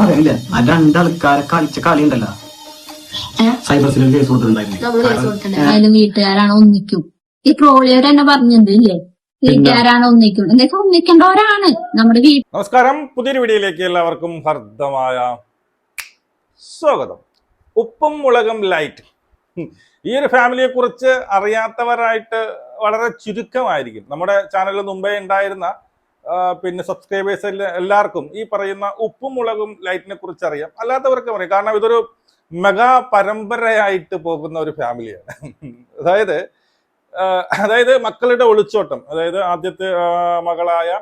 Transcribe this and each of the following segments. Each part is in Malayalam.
പറയാനില്ല ആ രണ്ടാൾക്കാരെ കളിച്ച കളി ഉണ്ടല്ലോ സൈബർ സെല്ലിൽ കേസ് കൊടുത്തിട്ടുണ്ടായിരുന്നു വീട്ടുകാരാണ് ഒന്നിക്കും. ഈ ട്രോളിയർ തന്നെ പറഞ്ഞില്ലേ വീട്ടുകാരാണ് ഒന്നിക്കും. എന്നൊക്കെ ഒന്നിക്കേണ്ടവരാണ് നമ്മുടെ വീട്ടിൽ നമസ്കാരം. പുതിയൊരു വീഡിയോയിലേക്ക് എല്ലാവർക്കും ഹർദ്ദമായ സ്വാഗതം. ഉപ്പും മുളകും ലൈറ്റ് ഈ ഒരു ഫാമിലിയെ കുറിച്ച് അറിയാത്തവരായിട്ട് വളരെ ചുരുക്കമായിരിക്കും. നമ്മുടെ ചാനലിൽ മുമ്പേ ഉണ്ടായിരുന്ന പിന്നെ സബ്സ്ക്രൈബേഴ്സ് എല്ലാവർക്കും ഈ പറയുന്ന ഉപ്പും മുളകും ലൈറ്റിനെ കുറിച്ച് അറിയാം. അല്ലാത്തവർക്കും അറിയാം. കാരണം ഇതൊരു മെഗാ പരമ്പരയായിട്ട് പോകുന്ന ഒരു ഫാമിലിയാണ് അതായത് അതായത് മക്കളുടെ ഒളിച്ചോട്ടം. അതായത് ആദ്യത്തെ മകളായ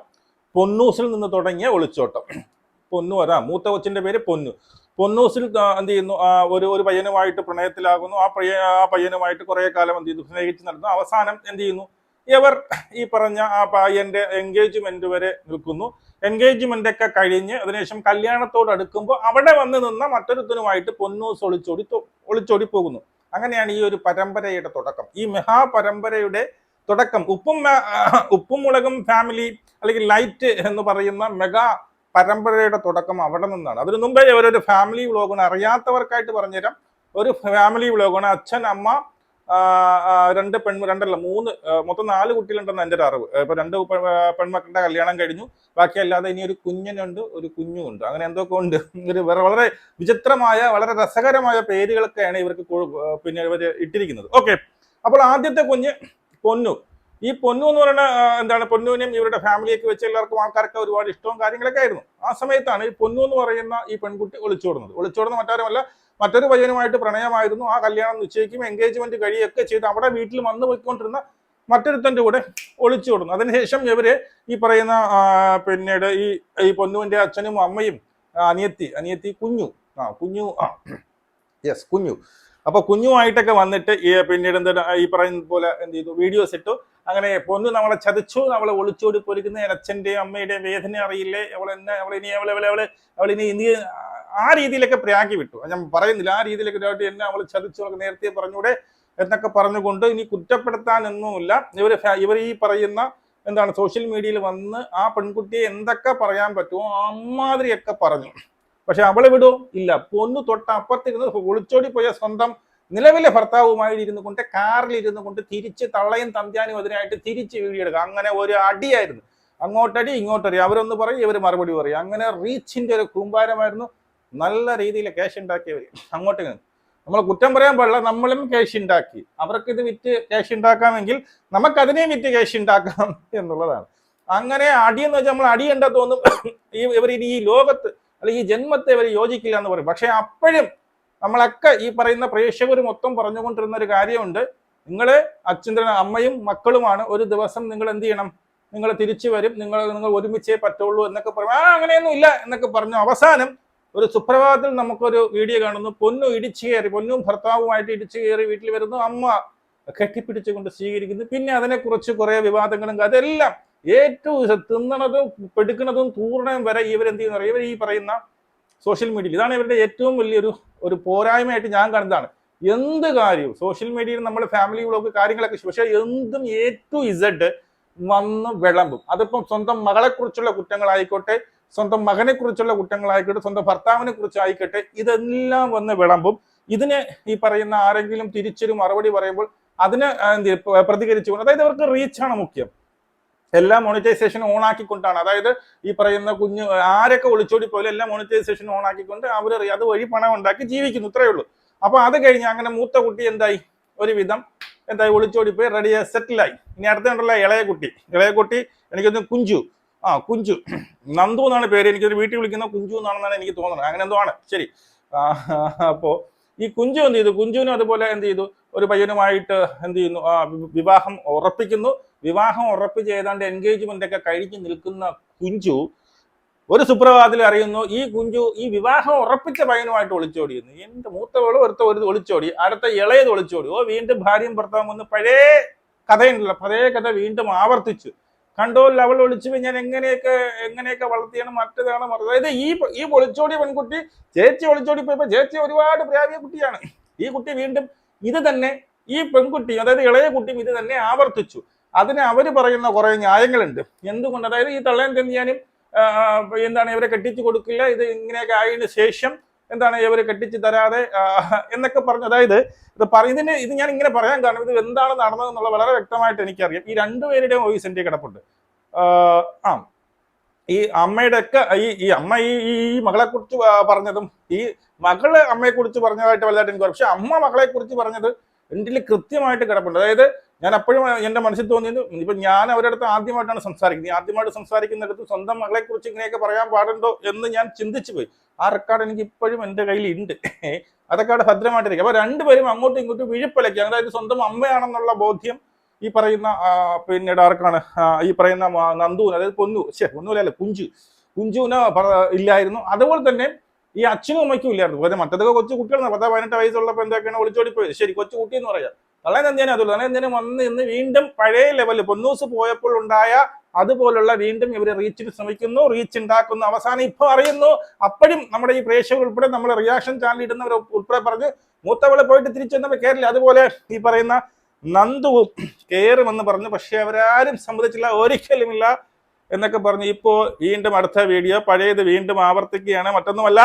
പൊന്നൂസിൽ നിന്ന് തുടങ്ങിയ ഒളിച്ചോട്ടം. പൊന്നു വരാം മൂത്ത കൊച്ചിന്റെ പേര് പൊന്നു. പൊന്നൂസിൽ എന്ത് ചെയ്യുന്നു? ഒരു ഒരു പയ്യനുമായിട്ട് പ്രണയത്തിലാകുന്നു. ആ പയ്യ ആ പയ്യനുമായിട്ട് കുറെ കാലം എന്ത് ചെയ്യുന്നു? സ്നേഹിച്ച് നടന്നു. അവസാനം എന്ത് ചെയ്യുന്നു? ഇവർ ഈ പറഞ്ഞ ആ പയ്യന്റെ എൻഗേജ്മെന്റ് വരെ നിൽക്കുന്നു. എൻഗേജ്മെന്റ് ഒക്കെ കഴിഞ്ഞ് അതിനുശേഷം കല്യാണത്തോട് അടുക്കുമ്പോൾ അവിടെ വന്ന് നിന്ന മറ്റൊരുത്തനുമായിട്ട് പൊന്നൂസ് ഒളിച്ചോടി ഒളിച്ചോടി പോകുന്നു. അങ്ങനെയാണ് ഈ ഒരു പരമ്പരയുടെ തുടക്കം. ഈ മഹാപരമ്പരയുടെ തുടക്കം ഉപ്പും ഉപ്പും മുളകും ഫാമിലി അല്ലെങ്കിൽ ലൈറ്റ് എന്ന് പറയുന്ന മെഗാ പരമ്പരയുടെ തുടക്കം അവിടെ നിന്നാണ്. അതിനു മുമ്പേ ഒരു ഫാമിലി വ്ളോഗാണ് അറിയാത്തവർക്കായിട്ട് പറഞ്ഞുതരാം. ഒരു ഫാമിലി വ്ളോഗാണ് അച്ഛൻ അമ്മ രണ്ട് പെൺ രണ്ടല്ല മൂന്ന് മൊത്തം നാല് കുട്ടികളുണ്ടെന്ന് എന്റെ ഒരു അറിവ്. ഇപ്പൊ രണ്ട് പെൺമക്കളുടെ കല്യാണം കഴിഞ്ഞു. ബാക്കി അല്ലാതെ ഇനി ഒരു കുഞ്ഞനുണ്ട് ഒരു കുഞ്ഞു ഉണ്ട് അങ്ങനെ എന്തൊക്കെ ഉണ്ട്? ഒരു വളരെ വിചിത്രമായ വളരെ രസകരമായ പേരുകളൊക്കെയാണ് ഇവർക്ക് പിന്നെ ഇവർ ഇട്ടിരിക്കുന്നത്. ഓക്കെ. അപ്പോൾ ആദ്യത്തെ കുഞ്ഞ് പൊന്നു. ഈ പൊന്നു എന്ന് പറയുന്ന എന്താണ്? പൊന്നുവിനെയും ഇവരുടെ ഫാമിലിയൊക്കെ വെച്ച് എല്ലാവർക്കും ആൾക്കാർക്ക് ഒരുപാട് ഇഷ്ടവും കാര്യങ്ങളൊക്കെ ആയിരുന്നു. ആ സമയത്താണ് ഈ പൊന്നു എന്ന് പറയുന്ന ഈ പെൺകുട്ടി ഒളിച്ചോടുന്നത്. ഒളിച്ചോടുന്ന മറ്റാരുമല്ല മറ്റൊരു പയ്യനുമായിട്ട് പ്രണയമായിരുന്നു. ആ കല്യാണം നിശ്ചയിക്കും എൻഗേജ്മെന്റ് കഴിയൊക്കെ ചെയ്ത് അവിടെ വീട്ടിൽ വന്നു പോയിക്കൊണ്ടിരുന്ന മറ്റൊരുത്തന്റെ കൂടെ ഒളിച്ചു ഒളിച്ചോടുന്നു അതിനുശേഷം ഇവർ ഈ പറയുന്ന പിന്നീട് ഈ ഈ പൊന്നുവിന്റെ അച്ഛനും അമ്മയും അനിയത്തി അനിയത്തി കുഞ്ഞു. ആ കുഞ്ഞു ആ യെസ് കുഞ്ഞു. അപ്പൊ കുഞ്ഞുമായിട്ടൊക്കെ വന്നിട്ട് ഈ പിന്നീട് എന്താ ഈ പറയുന്ന പോലെ എന്ത് ചെയ്തു? വീഡിയോസ് ഇട്ടു. അങ്ങനെ പൊന്നു നമ്മളെ ചതിച്ചു. നമ്മളെ ഒളിച്ചോടി പൊരിക്കുന്ന അച്ഛന്റെയും അമ്മയുടെയും വേദന അറിയില്ലേ? അവൾ എന്നെ അവൾ അവളെ അവളെ അവളിനി ഇനി ആ രീതിയിലൊക്കെ പ്രയാക്കി വിട്ടു. ഞാൻ പറയുന്നില്ല. ആ രീതിയിലൊക്കെ ഇതായിട്ട് എന്നെ അവൾ ചതിച്ചു നേരത്തെ പറഞ്ഞൂടെ എന്നൊക്കെ പറഞ്ഞുകൊണ്ട് ഇനി കുറ്റപ്പെടുത്താൻ ഒന്നുമില്ല ഇവർ ഇവർ ഈ പറയുന്ന എന്താണ് സോഷ്യൽ മീഡിയയിൽ വന്ന് ആ പെൺകുട്ടിയെ എന്തൊക്കെ പറയാൻ പറ്റുമോ അമ്മാതിരിയൊക്കെ പറഞ്ഞു. പക്ഷെ അവളെ വിടുമോ ഇല്ല. പൊന്നു തൊട്ട് അപ്പുറത്തിരുന്ന് ഒളിച്ചോടി പോയ സ്വന്തം നിലവിലെ ഭർത്താവുമായി ഇരുന്നു കൊണ്ട് കാറിൽ ഇരുന്നു കൊണ്ട് തിരിച്ച് തള്ളയും തന്ത്യാനും എതിരായിട്ട് തിരിച്ച് വീഡിയോ അങ്ങനെ ഒരു അടിയായിരുന്നു. അങ്ങോട്ടടി ഇങ്ങോട്ടടി. അവരൊന്ന് പറയും ഇവർ മറുപടി പറയും. അങ്ങനെ റീച്ചിന്റെ ഒരു കൂമ്പാരമായിരുന്നു. നല്ല രീതിയിൽ ക്യാഷ് ഉണ്ടാക്കിയവർ അങ്ങോട്ട് നമ്മൾ കുറ്റം പറയാൻ പാടില്ല നമ്മളും ക്യാഷ് ഉണ്ടാക്കി അവർക്ക് ഇത് വിറ്റ് ക്യാഷ് ഉണ്ടാക്കാമെങ്കിൽ നമുക്ക് അതിനെയും വിറ്റ് ക്യാഷ് ഉണ്ടാക്കാം എന്നുള്ളതാണ്. അങ്ങനെ അടിയെന്ന് വെച്ചാൽ നമ്മൾ അടിയണ്ട തോന്നും ഈ ഇവർ ഈ ലോകത്ത് അല്ലെങ്കിൽ ഈ ജന്മത്തെ ഇവർ യോജിക്കില്ല എന്ന് പറയും. പക്ഷെ അപ്പോഴും നമ്മളൊക്കെ ഈ പറയുന്ന പ്രേക്ഷകർ മൊത്തം പറഞ്ഞുകൊണ്ടിരുന്ന ഒരു കാര്യമുണ്ട്. നിങ്ങൾ അച്ഛന്റെ അമ്മയും മക്കളുമാണ്. ഒരു ദിവസം നിങ്ങൾ എന്ത് ചെയ്യണം? നിങ്ങൾ തിരിച്ചു വരും. നിങ്ങൾ നിങ്ങൾ ഒരുമിച്ചേ പറ്റുള്ളൂ എന്നൊക്കെ പറയും. ആ അങ്ങനെയൊന്നും ഇല്ല എന്നൊക്കെ പറഞ്ഞു. അവസാനം ഒരു സുപ്രഭാതത്തിൽ നമുക്കൊരു വീഡിയോ കാണുന്നു. പൊന്നു ഇടിച്ചു കയറി പൊന്നും ഭർത്താവുമായിട്ട് ഇടിച്ചു കയറി വീട്ടിൽ വരുന്നു. അമ്മ കെട്ടിപ്പിടിച്ചുകൊണ്ട് സ്വീകരിക്കുന്നു. പിന്നെ അതിനെക്കുറിച്ച് കുറേ വിവാദങ്ങളും അതെല്ലാം ഏറ്റവും തിന്നണതും പെടുക്കുന്നതും തൂർണതും വരെ ഇവരെന്ത് ചെയ്യുന്ന ഇവർ ഈ പറയുന്ന സോഷ്യൽ മീഡിയയിൽ ഇതാണ് ഇവരുടെ ഏറ്റവും വലിയൊരു ഒരു പോരായ്മയായിട്ട് ഞാൻ കാണുന്നതാണ്. എന്ത് കാര്യവും സോഷ്യൽ മീഡിയയിൽ നമ്മൾ ഫാമിലി വ്ളോഗ് കാര്യങ്ങളൊക്കെ. പക്ഷേ എന്തും എ ടു ഇസഡ് വന്ന് വിളമ്പും. അതിപ്പം സ്വന്തം മകളെ കുറിച്ചുള്ള കുറ്റങ്ങളായിക്കോട്ടെ സ്വന്തം മകനെ കുറിച്ചുള്ള കുറ്റങ്ങളായിക്കോട്ടെ സ്വന്തം ഭർത്താവിനെ കുറിച്ചായിക്കോട്ടെ ഇതെല്ലാം വന്ന് വിളമ്പും. ഇതിന് ഈ പറയുന്ന ആരെങ്കിലും തിരിച്ചൊരു മറുപടി പറയുമ്പോൾ അതിന് പ്രതികരിച്ചു പ്രതികരിച്ചുകൊണ്ട് അതായത് അവർക്ക് റീച്ചാണ് മുഖ്യം. എല്ലാ മോണിറ്റൈസേഷൻ ഓൺ ആക്കിക്കൊണ്ടാണ്. അതായത് ഈ പറയുന്ന കുഞ്ഞ് ആരൊക്കെ ഒളിച്ചോടി പോലും എല്ലാ മോണിറ്റൈസേഷൻ ഓൺ ആക്കിക്കൊണ്ട് അവർ അതുവഴി പണം ഉണ്ടാക്കി ജീവിക്കുന്നു ഇത്രയേ ഉള്ളൂ. അപ്പൊ അത് കഴിഞ്ഞ് അങ്ങനെ മൂത്ത കുട്ടി എന്തായി? ഒരുവിധം എന്തായി? ഒളിച്ചോടി പോയി റെഡിയായി സെറ്റിലായി ഇനി അടുത്തുണ്ടല്ലോ ഇളയ കുട്ടി. ഇളയ കുട്ടി എനിക്കൊന്ന് കുഞ്ചു. ആ കുഞ്ചു. നന്ദു എന്നാണ് പേര്. എനിക്കൊരു വീട്ടിൽ വിളിക്കുന്ന കുഞ്ചു എന്നാണെന്നാണ് എനിക്ക് തോന്നുന്നത്. അങ്ങനെ എന്തോ ആണ്. ശരി. അപ്പോ ഈ കുഞ്ചു എന്ത് ചെയ്തു? കുഞ്ചുവിനും അതുപോലെ എന്ത് ചെയ്തു? ഒരു പയ്യനുമായിട്ട് എന്ത് ചെയ്യുന്നു? ആ, വിവാഹം ഉറപ്പിക്കുന്നു. വിവാഹം ഉറപ്പിച്ച് ഏതാണ്ട് എൻഗേജ്മെന്റ് ഒക്കെ കഴിഞ്ഞ് നിൽക്കുന്ന കുഞ്ചു ഒരു സുപ്രഭാതത്തിൽ അറിയുന്നു ഈ കുഞ്ചു ഈ വിവാഹം ഉറപ്പിച്ച പയ്യനുമായിട്ട് ഒളിച്ചോടിയെന്ന് എന്റെ മൂത്തവൾ ഒരുത്ത ഒരു ഒളിച്ചോടി അടുത്ത ഇളയത് ഒളിച്ചോടി. ഓ വീണ്ടും ഭാര്യയും ഭർത്താവും ഒന്ന് പഴയ കഥയുണ്ടല്ലോ. പഴയ കഥ വീണ്ടും ആവർത്തിച്ചു. കണ്ടോ ലെവൽ ഒളിച്ചു ഞാൻ എങ്ങനെയൊക്കെ എങ്ങനെയൊക്കെ വളർത്തിയാണ് മറ്റേതാണ് മറന്നത് അതായത് ഈ ഈ ഒളിച്ചോടിയ പെൺകുട്ടി ചേച്ചി ഒളിച്ചോടി പോയപ്പോ ചേച്ചി ഒരുപാട് പ്രാവിയ കുട്ടിയാണ്. ഈ കുട്ടി വീണ്ടും ഇത് തന്നെ ഈ പെൺകുട്ടി അതായത് ഇളയ കുട്ടിയും ഇത് തന്നെ ആവർത്തിച്ചു. അതിന് അവർ പറയുന്ന കുറെ ന്യായങ്ങളുണ്ട്. എന്തുകൊണ്ട്? അതായത് ഈ തള്ളയൻ തെന്നിയാനും എന്താണ് ഇവരെ കെട്ടിച്ചു കൊടുക്കില്ല ഇത് ഇങ്ങനെയൊക്കെ ആയതിനു ശേഷം എന്താണ് ഇവർ കെട്ടിച്ച് തരാതെ എന്നൊക്കെ പറഞ്ഞു അതായത് ഇത് പറയുന്നതിന് ഇത് ഞാൻ ഇങ്ങനെ പറയാൻ കാരണം ഇത് എന്താണ് നടന്നതെന്നുള്ള വളരെ വ്യക്തമായിട്ട് എനിക്കറിയാം. ഈ രണ്ടുപേരുടെയും വോയിസ് എന്റെ കിടപ്പുണ്ട്. ആ, ഈ അമ്മയുടെ ഒക്കെ ഈ ഈ അമ്മ ഈ ഈ മകളെ കുറിച്ച് പറഞ്ഞതും ഈ മകൾ അമ്മയെ കുറിച്ച് പറഞ്ഞതായിട്ട് വലുതായിട്ട് എനിക്ക് പക്ഷെ അമ്മ മകളെ കുറിച്ച് പറഞ്ഞത് എന്റെ കൃത്യമായിട്ട് കിടപ്പുണ്ട്. അതായത് ഞാൻ അപ്പോഴും എന്റെ മനസ്സിൽ തോന്നിയത് ഇപ്പൊ ഞാൻ അവരുടെ അടുത്ത് ആദ്യമായിട്ടാണ് സംസാരിക്കുന്നത്. ആദ്യമായിട്ട് സംസാരിക്കുന്നിടത്ത് സ്വന്തം മകളെ കുറിച്ച് ഇങ്ങനെയൊക്കെ പറയാൻ പാടുണ്ടോ എന്ന് ഞാൻ ചിന്തിച്ചു പോയി. ആ റെക്കോർഡ് എനിക്ക് ഇപ്പോഴും എന്റെ കയ്യിൽ ഉണ്ട് അതൊക്കെ അവിടെ ഭദ്രമായിട്ടിരിക്കും. അപ്പൊ രണ്ടുപേരും അങ്ങോട്ടും ഇങ്ങോട്ടും വിഴുപ്പലക്കി. അതായത് സ്വന്തം അമ്മയാണെന്നുള്ള ബോധ്യം ഈ പറയുന്ന പിന്നെ ആർക്കാണ്? ഈ പറയുന്ന നന്ദുവിന് അതായത് പൊന്നു. ശേ പൊന്നുലല്ല കുഞ്ചു. കുഞ്ചുവിന് ഇല്ലായിരുന്നു. അതുപോലെ തന്നെ ഈ അച്ഛനും അമ്മയ്ക്കും ഇല്ലായിരുന്നു. പക്ഷേ മറ്റേതൊക്കെ കൊച്ചു കുട്ടികളാണ്. പത്ത് പതിനെട്ട് വയസ്സുള്ളപ്പോൾ എന്തൊക്കെയാണ് ഒളിച്ചോടി പോയത് ശരി കൊച്ചു കുട്ടി എന്ന് പറയാം. എന്തിനാ അതുള്ളൂ എന്തിനും വന്ന് ഇന്ന് വീണ്ടും പഴയ ലെവലിൽ പൊന്നൂസ് പോയപ്പോൾ ഉണ്ടായ അതുപോലുള്ള വീണ്ടും ഇവർ റീച്ചിന് ശ്രമിക്കുന്നു റീച്ച് ഉണ്ടാക്കുന്നു. അവസാനം ഇപ്പൊ അറിയുന്നു അപ്പോഴും നമ്മുടെ ഈ പ്രേക്ഷകർ ഉൾപ്പെടെ നമ്മൾ റിയാക്ഷൻ ചാനൽ ഇടുന്നവർ ഉൾപ്പെടെ പറഞ്ഞ് മൂത്തവളെ പോയിട്ട് തിരിച്ചു വന്നപ്പോൾ കേരള അതുപോലെ ഈ പറയുന്ന നന്ദുവും കയറുമെന്ന് പറഞ്ഞു. പക്ഷെ അവരാരും സമ്മതിച്ചില്ല ഒരിക്കലുമില്ല എന്നൊക്കെ പറഞ്ഞു ഇപ്പോ വീണ്ടും അടുത്ത വീഡിയോ പഴയത് വീണ്ടും ആവർത്തിക്കുകയാണ്. മറ്റൊന്നുമല്ല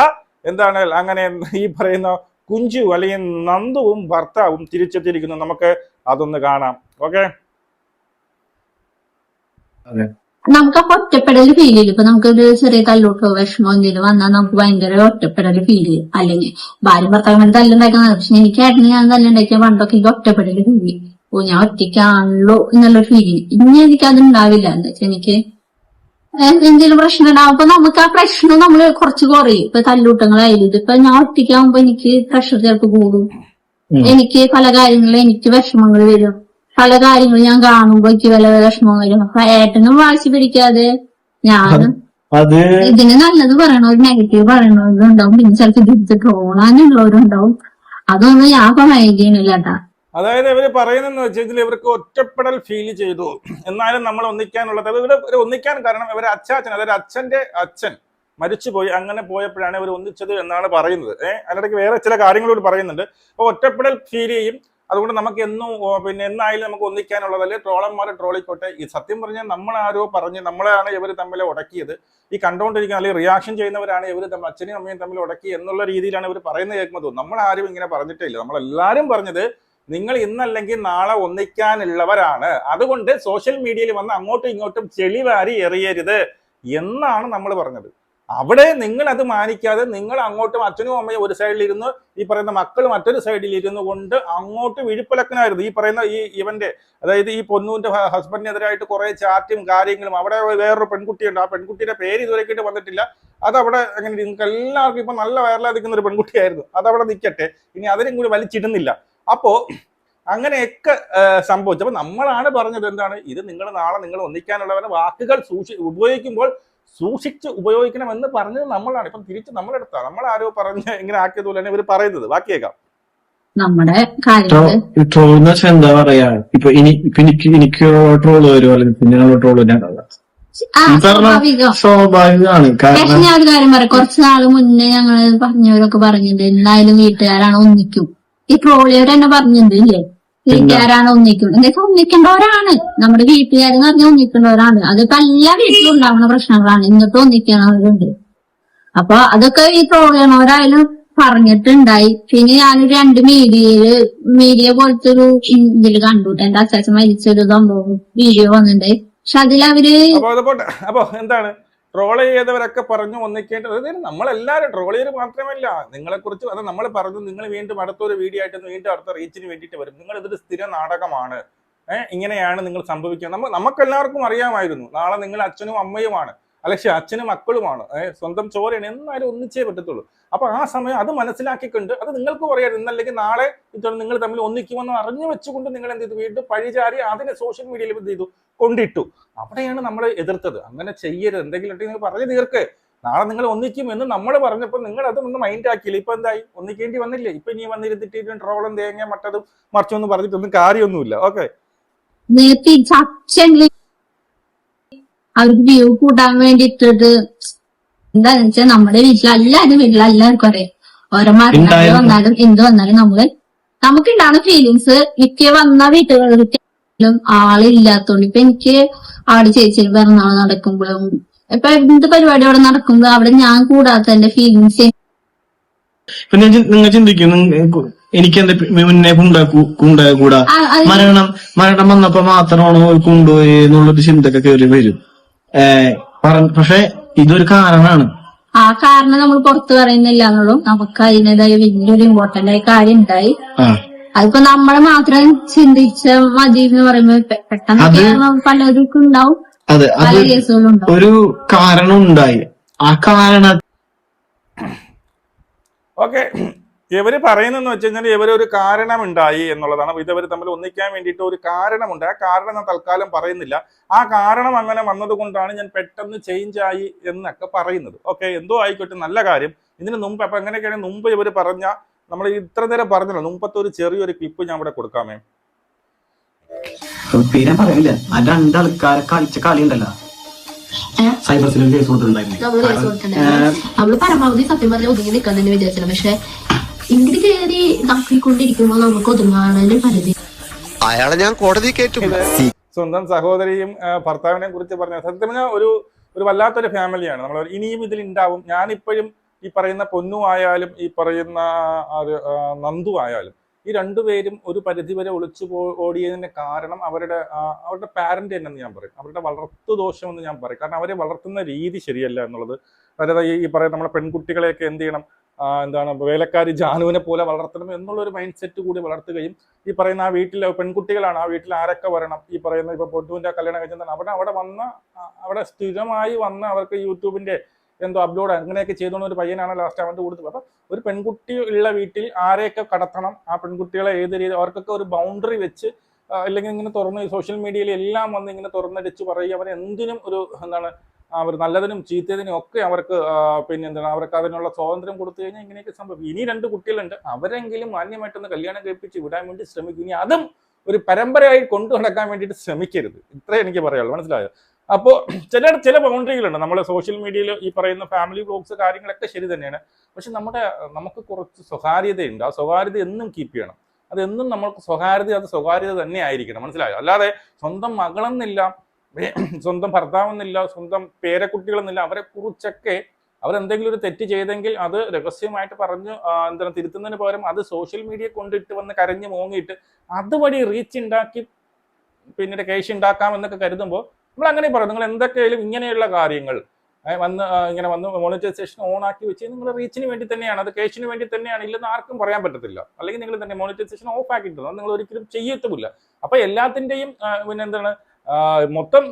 എന്താണ് അങ്ങനെ ഈ പറയുന്ന കുഞ്ചു അല്ലെങ്കിൽ നന്ദുവും ഭർത്താവും തിരിച്ചെത്തിയിരിക്കുന്നു. നമുക്ക് അതൊന്ന് കാണാം. ഓക്കെ? നമുക്ക് അപ്പൊ ഒറ്റപ്പെടൽ ഫീൽ ചെയ്യും ഇപ്പൊ നമുക്കൊരു ചെറിയ തല്ലോട്ടോ വിഷമോ എന്തെങ്കിലും വന്നാൽ നമുക്ക് ഭയങ്കര ഒറ്റപ്പെടൽ ഫീൽ ചെയ്യും. അല്ലെങ്കിൽ ഭാര്യ ഭർത്താവ് തല്ലുണ്ടാക്കുന്ന പക്ഷെ എനിക്ക് ഏട്ടന് ഞാൻ തല്ലുണ്ടാക്കിയ പണ്ടൊക്കെ എനിക്ക് ഒറ്റപ്പെടൽ ഫീൽ ചെയ്യും. ഓ ഞാൻ ഒറ്റയ്ക്കാണല്ലോ എന്നുള്ള ഫീൽ ചെയ്യും. ഇനി എനിക്ക് അത് ഉണ്ടാവില്ല. എന്താ വെച്ചാൽ എനിക്ക് എന്തെങ്കിലും പ്രശ്നം ഉണ്ടാവും അപ്പൊ നമുക്ക് ആ പ്രശ്നം നമ്മൾ കുറച്ച് കുറയും. ഇപ്പൊ തല്ലൂട്ടങ്ങളായാലും ഇപ്പൊ ഞാൻ ഒറ്റയ്ക്കാവുമ്പോ എനിക്ക് പ്രഷർ ചേർത്ത് കൂടും. എനിക്ക് പല കാര്യങ്ങളും എനിക്ക് വിഷമങ്ങൾ വരും. പല കാര്യങ്ങൾ ഞാൻ കാണുമ്പോ എനിക്ക് പല വിഷമം വരും. അപ്പൊ ഏട്ടനും വാശി പിടിക്കാതെ ഞാനും ഇതിന് നല്ലത് പറയണവർ നെഗറ്റീവ് പറയണവരുണ്ടാവും. പിന്നെ ചിലപ്പോൾ ഇത് ട്രോളാനുള്ളവരുണ്ടാവും അതൊന്നും ഞാൻ ഇപ്പൊ മൈൻഡ് ചെയ്യണില്ല കേട്ടാ. അതായത് ഇവർ പറയുന്നതെന്ന് വെച്ചാൽ ഇവർക്ക് ഒറ്റപ്പെടൽ ഫീൽ ചെയ്തു. എന്നാലും നമ്മൾ ഒന്നിക്കാനുള്ളത് ഒരു ഒന്നിക്കാൻ കാരണം ഇവരെ അച്ചാച്ചൻ അതായത് അച്ഛന്റെ അച്ഛൻ മരിച്ചുപോയി അങ്ങനെ പോയപ്പോഴാണ് ഇവർ ഒന്നിച്ചത് എന്നാണ് പറയുന്നത്. ഏഹ് അതിനിടയ്ക്ക് വേറെ ചില കാര്യങ്ങളോട് പറയുന്നുണ്ട്. അപ്പോൾ ഒറ്റപ്പെടൽ ഫീൽ ചെയ്യും. അതുകൊണ്ട് നമുക്ക് എന്നും പിന്നെ എന്നായാലും നമുക്ക് ഒന്നിക്കാനുള്ളതല്ലേ ട്രോളന്മാരെ ട്രോളിക്കോട്ടെ. ഈ സത്യം പറഞ്ഞാൽ നമ്മളാരോ പറഞ്ഞ് നമ്മളാണ് ഇവർ തമ്മിൽ ഉടക്കിയത്. ഈ കണ്ടുകൊണ്ടിരിക്കുന്ന അല്ലെങ്കിൽ റിയാക്ഷൻ ചെയ്യുന്നവരാണ് ഇവർ തമ്മിൽ അച്ഛനെയും അമ്മയും തമ്മിൽ ഉടക്കി എന്നുള്ള രീതിയിലാണ് ഇവർ പറയുന്നത് കേൾക്കുന്നത് നമ്മൾ ആരും ഇങ്ങനെ പറഞ്ഞിട്ടേ ഇല്ല. നമ്മളെല്ലാവരും പറഞ്ഞത് നിങ്ങൾ ഇന്നല്ലെങ്കിൽ നാളെ ഒന്നിക്കാനുള്ളവരാണ്. അതുകൊണ്ട് സോഷ്യൽ മീഡിയയിൽ വന്ന് അങ്ങോട്ടും ഇങ്ങോട്ടും ചെളിവാരി എറിയരുത് എന്നാണ് നമ്മൾ പറഞ്ഞത്. അവിടെ നിങ്ങൾ അത് മാനിക്കാതെ നിങ്ങൾ അങ്ങോട്ടും അച്ഛനും അമ്മയും ഒരു സൈഡിൽ ഇരുന്ന് ഈ പറയുന്ന മക്കൾ മറ്റൊരു സൈഡിൽ ഇരുന്നു കൊണ്ട് അങ്ങോട്ട് വിഴുപ്പിളക്കനായിരുന്നു ഈ പറയുന്ന ഈ ഇവന്റെ അതായത് ഈ പൊന്നൂന്റെ ഹസ്ബൻഡിനെതിരായിട്ട് കുറെ ചാറ്റും കാര്യങ്ങളും അവിടെ വേറൊരു പെൺകുട്ടിയുണ്ട്. ആ പെൺകുട്ടിയുടെ പേര് ഇതുവരെക്കിട്ട് വന്നിട്ടില്ല. അത് അവിടെ അങ്ങനെ നിങ്ങൾക്ക് എല്ലാവർക്കും ഇപ്പൊ നല്ല വൈറലായി ഒരു പെൺകുട്ടിയായിരുന്നു. അതവിടെ നിൽക്കട്ടെ. ഇനി അതിനും കൂടി വലിച്ചിടുന്നില്ല. അപ്പോ അങ്ങനെയൊക്കെ സംഭവിച്ചപ്പോൾ സംഭവിച്ചു. അപ്പൊ നമ്മളാണ് പറഞ്ഞത് എന്താണ്? ഇത് നിങ്ങൾ നാളെ നിങ്ങൾ ഒന്നിക്കാനുള്ളവരെ വാക്കുകൾ സൂക്ഷി ഉപയോഗിക്കുമ്പോൾ സൂക്ഷിച്ച് ഉപയോഗിക്കണമെന്ന് പറഞ്ഞത് നമ്മളാണ്. ഇപ്പം തിരിച്ച് നമ്മളെടുത്താ. നമ്മൾ ആരോ പറഞ്ഞ് ഇങ്ങനെ ആക്കിയത് തന്നെ ഇവർ പറയുന്നത്. ബാക്കിയേക്കാം നമ്മുടെ ട്രോൾ എന്ന് വെച്ചാൽ എന്താ പറയാ? ഇപ്പൊ എനിക്ക് എനിക്ക് ട്രോൾ വരും അല്ലെങ്കിൽ പിന്നെ ട്രോൾ സ്വാഭാവികമാണ്. പക്ഷെ കാരണം ഞാൻ ഒരു കാര്യം പറയാം. കുറച്ച് നാൾ മുന്നേ ഞങ്ങൾ പറഞ്ഞവരൊക്കെ പറഞ്ഞത് എന്തായാലും വീട്ടുകാരാണ് ഒന്നിക്കും. ഈ ട്രോളിയർ തന്നെ പറഞ്ഞത് ഇല്ലേ വീട്ടുകാരാണ് ഒന്നിക്കുന്നത് എന്താ ഒന്നിക്കേണ്ടവരാണ്. നമ്മുടെ വീട്ടുകാരെന്ന് പറഞ്ഞാൽ ഒന്നിക്കേണ്ടവരാണ്. അതിപ്പോ എല്ലാ വീട്ടിലും ഉണ്ടാവുന്ന പ്രശ്നങ്ങളാണ്. എന്നിട്ട് ഒന്നിക്കണവരുണ്ട് അപ്പൊ അതൊക്കെ ഈ ട്രോളിയണവരായാലും പറഞ്ഞിട്ടുണ്ടായി. പിന്നെ ഞാനൊരു രണ്ട് മീഡിയയിൽ മീഡിയ പോലത്തെ ഒരു ഇതിൽ കണ്ടു. എന്റെ അച്ചാച്ച മരിച്ചൊരു സംഭവം വീഡിയോ വന്നിട്ടുണ്ടായി പക്ഷെ അതിലവര് അപ്പൊ അത് അപ്പൊ എന്താണ്? ട്രോൾ ചെയ്തവരൊക്കെ പറഞ്ഞു ഒന്നിക്കേണ്ടത് അതായത് നമ്മളെല്ലാവരും ട്രോൾ ചെയ്ത് മാത്രമല്ല. നിങ്ങളെ കുറിച്ച് അത് നമ്മൾ പറഞ്ഞു നിങ്ങൾ വീണ്ടും അടുത്തൊരു വീഡിയോ ആയിട്ട് വീണ്ടും അടുത്ത റീച്ചിന് വേണ്ടിയിട്ട് വരും. നിങ്ങൾ ഇതൊരു സ്ഥിര നാടകമാണ്. ഇങ്ങനെയാണ് നിങ്ങൾ സംഭവിക്കുക. നമ്മ നമുക്കെല്ലാവർക്കും അറിയാമായിരുന്നു. നാളെ നിങ്ങൾ അച്ഛനും അമ്മയുമാണ്. അല്ലെങ്കിൽ അച്ഛനും മക്കളുമാണ്. സ്വന്തം ചോരയാണ് എന്നാലും ഒന്നിച്ചേ പറ്റത്തുള്ളൂ. അപ്പൊ ആ സമയം അത് മനസ്സിലാക്കിക്കൊണ്ട് അത് നിങ്ങൾക്ക് പറയാം. ഇന്നല്ലെങ്കിൽ നാളെ ഇത്തവണ നിങ്ങൾ തമ്മിൽ ഒന്നിക്കുമെന്ന് അറിഞ്ഞു വെച്ചുകൊണ്ട് നിങ്ങൾ എന്ത് ചെയ്തു? വീണ്ടും പഴിചാരി അതിനെ സോഷ്യൽ മീഡിയയിൽ എന്ത് ചെയ്തു? കൊണ്ടിട്ടു. അവിടെയാണ് നമ്മൾ എതിർത്തത്. അങ്ങനെ ചെയ്യരുത്. എന്തെങ്കിലും ഉണ്ടെങ്കിൽ നിങ്ങൾ പറഞ്ഞു തീർക്ക്. നാളെ നിങ്ങൾ ഒന്നിക്കും എന്ന് നമ്മൾ പറഞ്ഞപ്പോൾ നിങ്ങൾ അതൊന്നും മൈൻഡ് ആക്കിയില്ല? ഇപ്പൊ എന്തായി? ഒന്നിക്കേണ്ടി വന്നില്ലേ? ഇപ്പൊ ഇനി വന്നിരുന്നിട്ട് ട്രോളും തേങ്ങ മറ്റതും മറിച്ചൊന്നും പറഞ്ഞിട്ടൊന്നും കാര്യമൊന്നുമില്ല. ഓക്കെ. അവർക്ക് വ്യൂ കൂട്ടാൻ വേണ്ടിയിട്ടത് എന്താന്ന് വെച്ചാൽ നമ്മുടെ വീട്ടിൽ എല്ലാരും വീട്ടിൽ എല്ലാവർക്കും അറിയാം. ഓരോ മരണം. വന്നാലും എന്ത് വന്നാലും നമ്മൾ നമുക്കുണ്ടാവുന്ന ഫീലിങ്സ് മിക്ക വന്ന വീട്ടുകളിലും ആളില്ലാത്തോണ്ട്. ഇപ്പൊ എനിക്ക് ആട് ചേച്ചി പിറന്നാൾ നടക്കുമ്പോഴും ഇപ്പൊ എന്ത് പരിപാടി അവിടെ നടക്കുമ്പോ അവിടെ ഞാൻ കൂടാത്ത എന്റെ ഫീലിങ്സ് ഇപ്പൊ നിങ്ങൾ ചിന്തിക്കും എനിക്ക് എന്താ മുന്നേ മരണം മരണം വന്നപ്പോ മാത്രമാണോ കൊണ്ടുപോയി എന്നുള്ളൊരു ചിന്തയൊക്കെ കയറി വരും. പക്ഷെ ഇതൊരു കാരണമാണ്. ആ കാരണം നമ്മൾ പുറത്തു പറയുന്നില്ല എന്നുള്ളൂ. നമുക്ക് അതിന്റെതായ വലിയൊരു ഇമ്പോർട്ടന്റ് ആയ കാര്യം ഉണ്ടായി. അതിപ്പോ നമ്മളെ മാത്രം ചിന്തിച്ച മതി എന്ന് പറയുമ്പോ പെട്ടെന്ന് പലർക്കും ഉണ്ടാവും. അതെ പല കേസുകളും ഉണ്ടാവും. ഒരു കാരണം ഉണ്ടായി ആ കാരണ ഓക്കെ ഇവർ പറയുന്നതെന്ന് വെച്ച് കഴിഞ്ഞാൽ ഇവരൊരു കാരണമുണ്ടായി എന്നുള്ളതാണ്. അപ്പൊ ഇതവർ തമ്മിൽ ഒന്നിക്കാൻ വേണ്ടിയിട്ട് ഒരു കാരണമുണ്ട്. ആ കാരണം ഞാൻ തൽക്കാലം പറയുന്നില്ല. ആ കാരണം അങ്ങനെ വന്നതുകൊണ്ടാണ് ഞാൻ പെട്ടെന്ന് ചേഞ്ച് ആയി എന്നൊക്കെ പറയുന്നത്. ഓക്കെ എന്തോ ആയിക്കോട്ടെ നല്ല കാര്യം. ഇതിന് മുമ്പ് അപ്പൊ എങ്ങനെയൊക്കെയാണ് മുമ്പ് ഇവർ പറഞ്ഞ നമ്മൾ ഇത്ര നേരം പറഞ്ഞല്ലോ മുമ്പത്തെ ഒരു ചെറിയൊരു ക്ലിപ്പ് ഞാൻ ഇവിടെ കൊടുക്കാമേ. പേര് ഞാൻ പറയുന്നില്ല ആ രണ്ടാൾക്കാരെ കളിച്ച കളി ഉണ്ടല്ലോ സൈബർ സെല്ലിൽ കേസ് കൊടുത്തിട്ടുണ്ടായിരുന്നു നമ്മൾ കേസ് കൊടുത്തിട്ടുണ്ടായിരുന്നു. നമ്മൾ പരമാവധി സത്യം പറഞ്ഞ ഒതുങ്ങി നിൽക്കാൻ തന്നെ വിചാരിച്ചില്ല. പക്ഷെ ഇങ്ങോട്ട് കയറി തപ്പിക്കൊണ്ടിരിക്കുമ്പോ നമുക്ക് ഒതുങ്ങാനുള്ള പരിധി. അയാളെ ഞാൻ കോടതി കയറ്റും. സ്വന്തം സഹോദരിയും ഭർത്താവിനെ കുറിച്ച് പറഞ്ഞ സത്യം പറഞ്ഞാൽ ഒരു ഒരു വല്ലാത്തൊരു ഫാമിലിയാണ്. നമ്മൾ ഇനിയും ഇതിൽ ഉണ്ടാവും. ഞാനിപ്പോഴും ഈ പറയുന്ന പൊന്നു ആയാലും ഈ പറയുന്ന ഒരു, നന്ദു ആയാലും ഈ രണ്ടുപേരും ഒരു പരിധിവരെ ഒളിച്ചു പോ ഓടിയതിന്റെ കാരണം അവരുടെ അവരുടെ പാരന്റ് തന്നെയെന്ന് ഞാൻ പറയും. അവരുടെ വളർത്തു ദോഷമെന്ന് ഞാൻ പറയും. കാരണം അവരെ വളർത്തുന്ന രീതി ശരിയല്ല എന്നുള്ളത്. അതായത് ഈ പറയുന്ന നമ്മളെ പെൺകുട്ടികളെയൊക്കെ എന്ത് ചെയ്യണം? എന്താണ് വേലക്കാരി ജാനുവിനെ പോലെ വളർത്തണം എന്നുള്ളൊരു മൈൻഡ് സെറ്റ് കൂടി വളർത്തുകയും ഈ പറയുന്ന ആ വീട്ടിലെ പെൺകുട്ടികളാണ് ആ വീട്ടിൽ ആരൊക്കെ വരണം? ഈ പറയുന്ന ഇപ്പൊ പൊട്ടുവിന്റെ കല്യാണം കഴിച്ചാൽ അവിടെ അവിടെ വന്ന അവിടെ സ്ഥിരമായി വന്ന അവർക്ക് യൂട്യൂബിന്റെ എന്തോ അപ്ലോഡ് അങ്ങനെയൊക്കെ ചെയ്തുകൊണ്ട് ഒരു പയ്യനാണ് ലാസ്റ്റ് അവന്റെ കൊടുത്തത് അപ്പൊ ഒരു പെൺകുട്ടി ഉള്ള വീട്ടിൽ ആരെയൊക്കെ കടത്തണം ആ പെൺകുട്ടികളെ ഏത് രീതി അവർക്കൊക്കെ ഒരു ബൗണ്ടറി വെച്ച് അല്ലെങ്കിൽ ഇങ്ങനെ തുറന്ന് സോഷ്യൽ മീഡിയയിൽ എല്ലാം വന്ന് ഇങ്ങനെ തുറന്നടിച്ച് പറയുക അവർ എന്തിനും ഒരു എന്താണ് അവർ നല്ലതിനും ചീത്തതിനും ഒക്കെ അവർക്ക് പിന്നെ എന്താണ് അവർക്ക് അതിനുള്ള സ്വാതന്ത്ര്യം കൊടുത്തു കഴിഞ്ഞാൽ ഇങ്ങനെയൊക്കെ സംഭവിക്കും. ഇനി രണ്ട് കുട്ടികളുണ്ട്. അവരെങ്കിലും മാന്യമായിട്ടൊന്ന് കല്യാണം കഴിപ്പിച്ച് വിടാൻ വേണ്ടി ശ്രമിക്കും. ഇനി അതും ഒരു പരമ്പരയായി കൊണ്ടു നടക്കാൻ വേണ്ടിയിട്ട് ശ്രമിക്കരുത്. ഇത്രേ എനിക്ക് പറയുള്ളൂ മനസ്സിലായോ? അപ്പോൾ ചില ചില ബൗണ്ടറികളുണ്ട് നമ്മൾ സോഷ്യൽ മീഡിയയിൽ ഈ പറയുന്ന ഫാമിലി ബ്ലോഗ്സ് കാര്യങ്ങളൊക്കെ ശരി തന്നെയാണ്. പക്ഷെ നമ്മുടെ നമുക്ക് കുറച്ച് സ്വകാര്യതയുണ്ട്. ആ സ്വകാര്യത എന്നും കീപ്പ് ചെയ്യണം. അതെന്നും നമ്മൾക്ക് സ്വകാര്യത അത് സ്വകാര്യത തന്നെ ആയിരിക്കണം. മനസ്സിലായോ? അല്ലാതെ സ്വന്തം മകളെന്നില്ല സ്വന്തം ഭർത്താവെന്നില്ല സ്വന്തം പേരക്കുട്ടികളെന്നില്ല അവരെ കുറിച്ചൊക്കെ അവരെന്തെങ്കിലും ഒരു തെറ്റ് ചെയ്തെങ്കിൽ അത് രഹസ്യമായിട്ട് പറഞ്ഞ് എന്താണ് തിരുത്തുന്നതിന് പകരം അത് സോഷ്യൽ മീഡിയ കൊണ്ടിട്ട് വന്ന് കരഞ്ഞ് മോങ്ങിയിട്ട് അതുവഴി റീച്ച് ഉണ്ടാക്കി പിന്നീട് കേസ് ഉണ്ടാക്കാം എന്നൊക്കെ കരുതുമ്പോൾ നമ്മൾ അങ്ങനെ പറയും. നിങ്ങൾ എന്തൊക്കെയായാലും ഇങ്ങനെയുള്ള കാര്യങ്ങൾ വന്ന് ഇങ്ങനെ വന്ന് മോണിറ്റൈസേഷൻ ഓൺ ആക്കി വെച്ച് നിങ്ങൾ റീച്ചിന് വേണ്ടി തന്നെയാണ് അത് കേസിന് വേണ്ടി തന്നെയാണ് ഇല്ലെന്ന് ആർക്കും പറയാൻ പറ്റത്തില്ല. അല്ലെങ്കിൽ നിങ്ങൾ തന്നെ മോണിറ്റൈസേഷൻ ഓഫ് ആക്കിയിട്ടുണ്ട്. അത് നിങ്ങൾ ഒരിക്കലും ചെയ്യത്തുമില്ല. അപ്പൊ എല്ലാത്തിന്റെയും പിന്നെ എന്താണ് മൊത്തം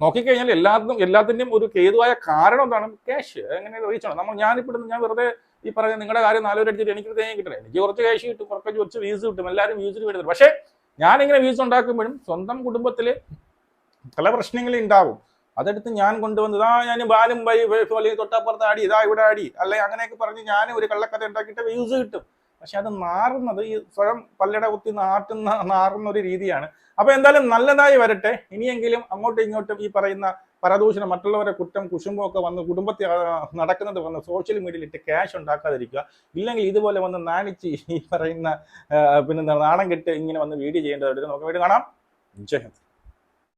നോക്കിക്കഴിഞ്ഞാൽ എല്ലാത്തിനും എല്ലാത്തിന്റെയും ഒരു കേതുവായ കാരണം എന്താണ്? ക്യാഷ് എങ്ങനെ റീച്ച് ആണ് നമ്മൾ ഞാനിപ്പോൾ ഞാൻ വെറുതെ ഈ പറയുന്ന നിങ്ങളുടെ കാര്യം നാലുപേരടിച്ചിട്ട് എനിക്ക് തേങ്ങ കിട്ടണം. എനിക്ക് കുറച്ച് ക്യാഷ് കിട്ടും കുറച്ച് കുറച്ച് വ്യൂസ് കിട്ടും എല്ലാവരും വ്യൂസിന് വേണ്ടി പക്ഷേ ഞാനിങ്ങനെ വീസ് ഉണ്ടാക്കുമ്പോഴും സ്വന്തം കുടുംബത്തിൽ പല പ്രശ്നങ്ങളും ഉണ്ടാവും അതെടുത്ത് ഞാൻ കൊണ്ടുവന്നത് ആ ഞാൻ ബാലും ബൈ അല്ലെങ്കിൽ തൊട്ടപ്പുറത്ത് ആടി ഇതാ ഇവിടെ ആടി അല്ലെ അങ്ങനെയൊക്കെ പറഞ്ഞ് ഞാൻ ഒരു കള്ളക്കഥ ഉണ്ടാക്കിയിട്ട് വ്യൂസ് കിട്ടും. പക്ഷെ അത് നാറുന്നത് ഈ സ്വയം പല്ലട കുത്തി നാട്ടുന്ന നാറുന്ന ഒരു രീതിയാണ്. അപ്പൊ എന്തായാലും നല്ലതായി വരട്ടെ. ഇനിയെങ്കിലും അങ്ങോട്ടും ഇങ്ങോട്ടും ഈ പറയുന്ന പരദൂഷണം മറ്റുള്ളവരെ കുറ്റം കുശുമ്പം ഒക്കെ വന്ന് കുടുംബത്തിൽ നടക്കുന്നത് വന്ന് സോഷ്യൽ മീഡിയയിൽ ഇട്ട് ക്യാഷ് ഉണ്ടാക്കാതിരിക്കുക. ഇല്ലെങ്കിൽ ഇതുപോലെ വന്ന് നാണിച്ച് ഈ പറയുന്ന പിന്നെ നാണം കെട്ട് ഇങ്ങനെ വന്ന് വീഡിയോ ചെയ്യേണ്ടതായിട്ട് നമുക്ക് വീട് കാണാം. ജയ്